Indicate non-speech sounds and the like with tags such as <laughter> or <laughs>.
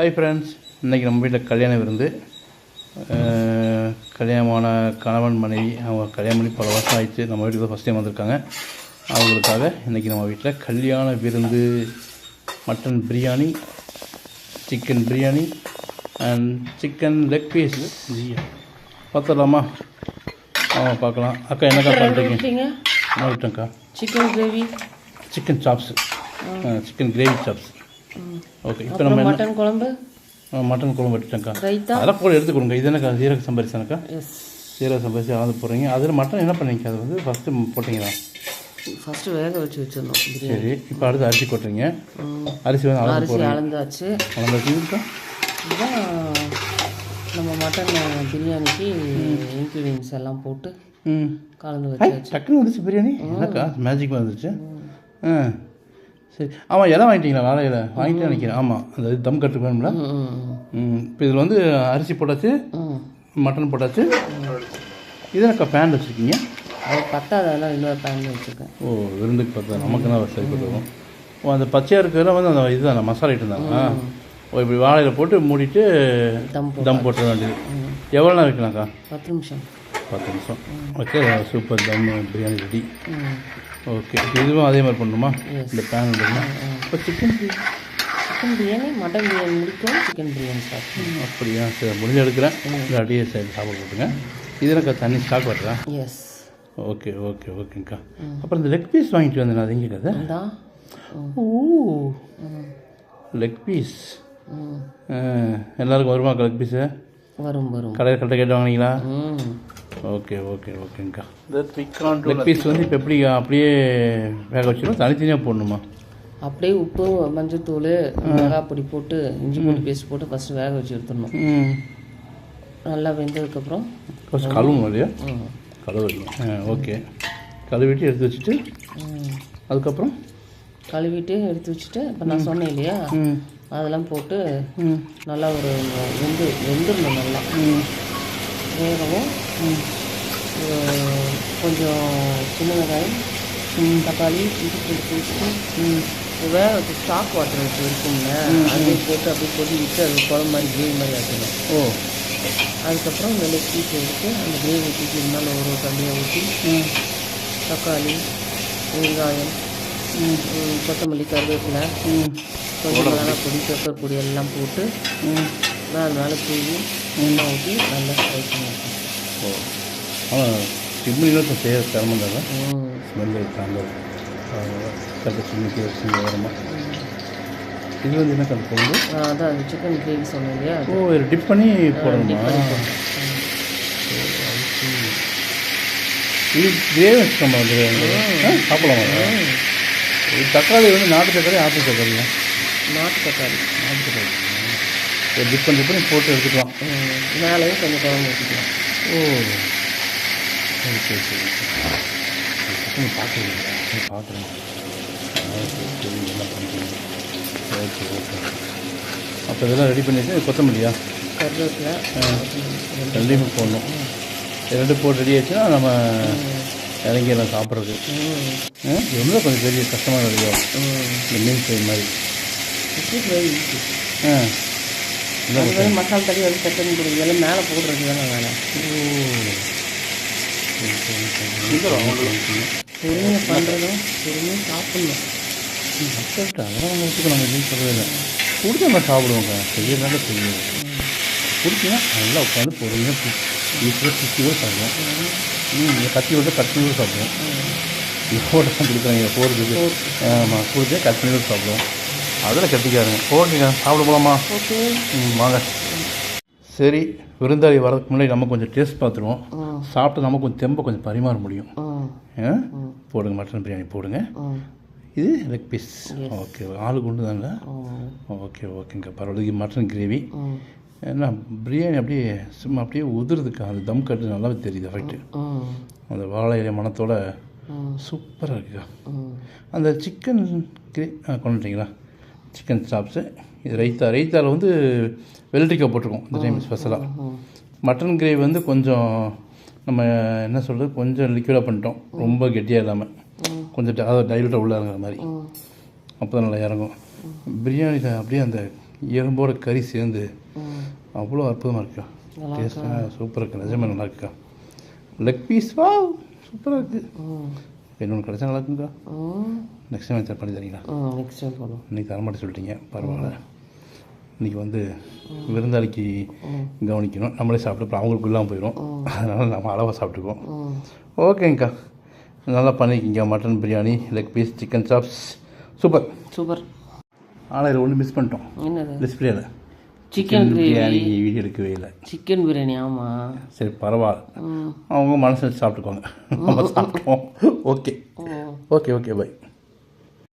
Hi friends இன்றைக்கி நம்ம வீட்டில் கல்யாண விருந்து. கல்யாணமான கணவன் மனைவி அவங்க கல்யாணம் பண்ணி பல வருஷம் ஆயிடுச்சு. நம்ம வீட்டுக்கு தான் ஃபஸ்ட் டைம் வந்திருக்காங்க. அவங்களுக்காக இன்றைக்கி நம்ம வீட்டில் கல்யாண விருந்து. Mutton biryani chicken biryani and chicken leg piece பார்த்துடலாமா? ஆமாம் பார்க்கலாம். அக்கா என்னக்கா பண்ணுறீங்க என்ன விட்டேங்க்கா chicken gravy chicken chops chicken gravy chops okay இப்போ நம்ம மட்டன் குழம்பு? மட்டன் குழம்பு எடுத்துட்டேங்க்கா அதெல்லாம் கூட எடுத்து கொடுங்க இது என்னக்கா சீரக சம்பரிசனக்கா எஸ் சீரக சம்பரிசி அளந்து போடுறீங்க. அதில் மட்டன் என்ன பண்ணீங்க? அது வந்து ஃபஸ்ட்டு போட்டிங்களா? ஃபஸ்ட்டு வேக வச்சு பிரியாணி. சரி இப்போ அடுத்து அரிசி கொட்டுறீங்க. ம். அரிசி வந்து அளந்து அரிசி அளந்தாச்சு. அளந்து வச்சுக்கா இதுதான் நம்ம மட்டன் பிரியாணிக்கு இன்க்ரீடியன்ஸ் எல்லாம் போட்டு கலந்து வச்சாச்சு. டக்குன்னு வந்துச்சு பிரியாணி? என்னக்கா? மேஜிக் வந்துச்சு. ஆ. சரி. ஆமாம் இலை வாங்கிட்டீங்களா? வாழை இலை. வாங்கிட்டு நினைக்கிறேன். ஆமாம் அந்த தம் கட்டு வேணும்ல. இப்போ இதில் வந்து அரிசி போட்டாச்சு. மட்டன் போட்டாச்சு. இது என்னக்கா பேன் வச்சுருக்கீங்க? அது பத்தாதெல்லாம் இன்னொரு பேன் வச்சுருக்கேன். ஓ விருந்துக்கு பார்த்தா நமக்கு தான் சரிப்பட்டு வரும் ஓ அந்த பச்சையாக இருக்கிறதுல வந்து அந்த இதுதான் மசாலா ஐட்டம் தானா? ஓ இப்படி வாழையில போட்டு மூடிட்டு தம் தம் போட்டுற வேண்டியது. எவ்வளோ நேரம் வைக்கலாம்க்கா? பத்து நிமிஷம். பத்து நிமிஷம் okay super dum biryani ready. Okay இதுவும் அதே மாதிரி பண்ணணுமா? இந்த பேன் இல்லைன்னா இப்போ chicken chicken biryani mutton biryani முடிக்கும் சிக்கன் பிரியாணி சாப்பிடும் அப்படியா? சரி முடிஞ்சு எடுக்கிறேன். இல்லாட்டியே சரி சாப்பிட போட்டுங்க. இது எனக்கு தண்ணி ஸ்டாக் வரா எஸ் ஓகே ஓகே ஓகேங்க்கா அப்புறம் இந்த லெக் பீஸ் வாங்கிட்டு வந்தேன் அது எங்கே கதை. ஓ. Leg piece. எல்லாருக்கும் வருமா லெக் பீஸு வரும் வரும். கடையில் கரெக்டாக கேட்டு வாங்கினீங்களா? ம். ஓகே ஓகே ஓகேங்க்கா லெக் பீஸ் வந்து இப்போ எப்படி அப்படியே வேக வச்சிடும் தனித்தனியாக போடணுமா? அப்படியே உப்பு மஞ்சத்தூள் மிளகாய் பொடி போட்டு இஞ்சி பூண்டு பேஸ்ட் போட்டு ஃபஸ்ட்டு வேக வச்சு எடுத்துடணும். ம். நல்லா வெந்ததுக்கப்புறம் ஃபஸ்ட் கழுவும் இல்லையா. கழுவிடணும் ஆ ஓகே. கழுவிட்டு எடுத்து வச்சுட்டு ம். அதுக்கப்புறம்? கழுவிட்டு எடுத்து வச்சுட்டு இப்போ நான் சொன்னேன் இல்லையா? அதெல்லாம் போட்டு நல்லா ஒரு வெந்து வெந்துடணும் நல்லா. வேகவும் கொஞ்சம் சின்ன வெங்காயம் தக்காளி இஞ்சி பூண்டு பேஸ்ட்டு வேக வச்சு ஸ்டாக் வாட்டர் வச்சு இருக்கும்ல அதையும் போட்டு அப்படியே கொதி விட்டு அது குழம்பு மாதிரி கிரேவி மாதிரி ஆக்கணும் ஓ. அதுக்கப்புறம் இந்த லெக் பீஸ் எடுத்து அந்த கிரேவி தூக்கி இருந்தாலும் ஒரு தண்ணியை ஊற்றி தக்காளி வெங்காயம் கொத்தமல்லி கருவேப்பிலை கொஞ்சம் மிளகா பொடி பெப்பர் பொடி எல்லாம் போட்டு நாலு நாள் தூவி எண்ணெய் ஊற்றி நல்லா ஃப்ரை பண்ணிடணும் ஓ ஆனால் சிம்மிலும் செய்ய சிரமம் தான் இது வந்து என்ன கல் போகுது ஆ, அதான் அது சிக்கன் கிரேவி சொன்னேன் இல்லையா? ஓ இது டிப் பண்ணி போடணுமா? இது கிரேவி வச்சுக்கோமா வந்து சாப்பிடலாமா? இது தக்காளி வந்து நாட்டு தக்காளி ஆட்டு தக்காளியா நாட்டு தக்காளி நாட்டு தக்காளி ஒரு டிப் பண்ணி பண்ணி போட்டு எடுத்துக்கலாம் மேலேயும் கொஞ்சம் குழம்பு ஊற்றிக்கலாம் ஓ சரி சரி சரி. சரி பார்க்குறீங்க பார்க்குறேன் சரி என்ன பண்ணுறீங்க ஓகே ஓகே அப்போ இதெல்லாம் ரெடி பண்ணிட்டு கொத்தமல்லியா? கருவேப்பிலை. ரெண்டையுமே போடணும். ரெண்டு போட்டு ரெடி ஆச்சுன்னா நம்ம இறங்கிடலாம் சாப்பிட்றதுக்கு. ம். ரொம்ப கொஞ்சம் பெரிய கஷ்டமாக இருக்கும் இந்த மீன் ஃப்ரை மாதிரி. ஆ. அது வந்து மசாலா தண்ணி வந்து சட்டன் பொடி இதெல்லாம் மேலே போடுறது தானே வேலை பொறுமையாக பண்ணுறதும் பொறுமையாக சாப்பிட்ணும். கரெக்டாக அதெல்லாம் நம்ம வச்சுக்கோ நம்ம எதுவும் சொல்லவே கொடுத்தா நம்ம சாப்பிடுவோங்க செய்யறதுனால செய்யுது பிடிச்சினா நல்லா உட்காந்து பொறுமையாக ஈஸியாக சுற்றி கூட சாப்பிடுவோம். ம் கத்தி விட்டு பண்ணி கூட சாப்பிடுவோம். தான் கொடுக்குறாங்க. போகிறதுக்கு ஆமாம் கொடுத்து கட் பண்ணி கூட சாப்பிடுவோம். அதில் கட்டிக்காருங்க. ஓகேங்க சாப்பிட போகலாமா ஓகே. ம் வாங்க. சரி விருந்தாளி வரதுக்கு முன்னாடி நம்ம கொஞ்சம் டேஸ்ட் பார்த்துருவோம். சாப்பிட்டு நம்ம கொஞ்சம் தெம்ப கொஞ்சம் பரிமாற முடியும்? போடுங்க மட்டன் பிரியாணி போடுங்க. இது லெக் பீஸ் ஓகே ஆளுக்கு உண்டு தானே ம் ஓகே ஓகேங்க. பரவாயில்ல மட்டன் கிரேவி ஏன்னா பிரியாணி அப்படியே சும்மா அப்படியே உதிருதுக்கா அது தம் கட்டு நல்லாவே தெரியுது எஃபெக்ட் ம் அந்த வாழை இலை மணத்தோட ம் சூப்பராக இருக்குக்கா அந்த சிக்கன் கிரே ஆ கொண்டுட்டீங்களா? சிக்கன் சாப்ஸு இது ரைத்தா ரைத்தாவில் வந்து வெள்ளரிக்காய் போட்டிருக்கோம். இந்த டைம் ஸ்பெஷலாக மட்டன் கிரேவி வந்து கொஞ்சம் நம்ம என்ன சொல்கிறது கொஞ்சம் லிக்விடாக பண்ணிட்டோம். ரொம்ப கெட்டியாக இல்லாமல் கொஞ்சம் அதாவது டைலூட்டாக உள்ள இறங்குற மாதிரி. அப்போ தான் நல்லா இறங்கும். பிரியாணியில் அப்படியே அந்த எறும்போட கறி சேர்ந்து அவ்வளோ அற்புதமாக நல்லா டேஸ்ட்டாக சூப்பராக இருக்குது நிஜமே நல்லா இருக்குக்கா லெக் பீஸ் வா சூப்பராக இருக்குது இன்னொன்று கிடச்சா நல்லா நெக்ஸ்ட் டைம் சார் பண்ணி தரீங்களா? நெக்ஸ்ட் டைம் பண்ணுவோம் இன்னைக்கு தரமாட்டேன் சொல்லிட்டீங்க. பரவாயில்ல. இன்றைக்கி வந்து விருந்தாளிக்கு கவனிக்கணும். நம்மளே சாப்பிட்டு அவங்களுக்கு இல்லாமல் போயிடும் அதனால் நம்ம அளவாக சாப்பிட்டுக்குவோம். ம். ஓகேங்கக்கா. நல்லா பண்ணிக்கிங்க mutton biryani leg piece chicken chops super. Super. ஆனால் இதில் ஒன்று மிஸ் பண்ணிட்டோம் டிஸ்பிளேல சிக்கன் பிரியாணி வீடியோ எடுக்கவே இல்லை. சிக்கன் பிரியாணி ஆமாம் சரி பரவாயில்ல. அவங்க மனசு வச்சு சாப்பிட்டுக்கோங்க. நம்ம சாப்பிட்டோம் <laughs> ஓகே. Okay okay bye.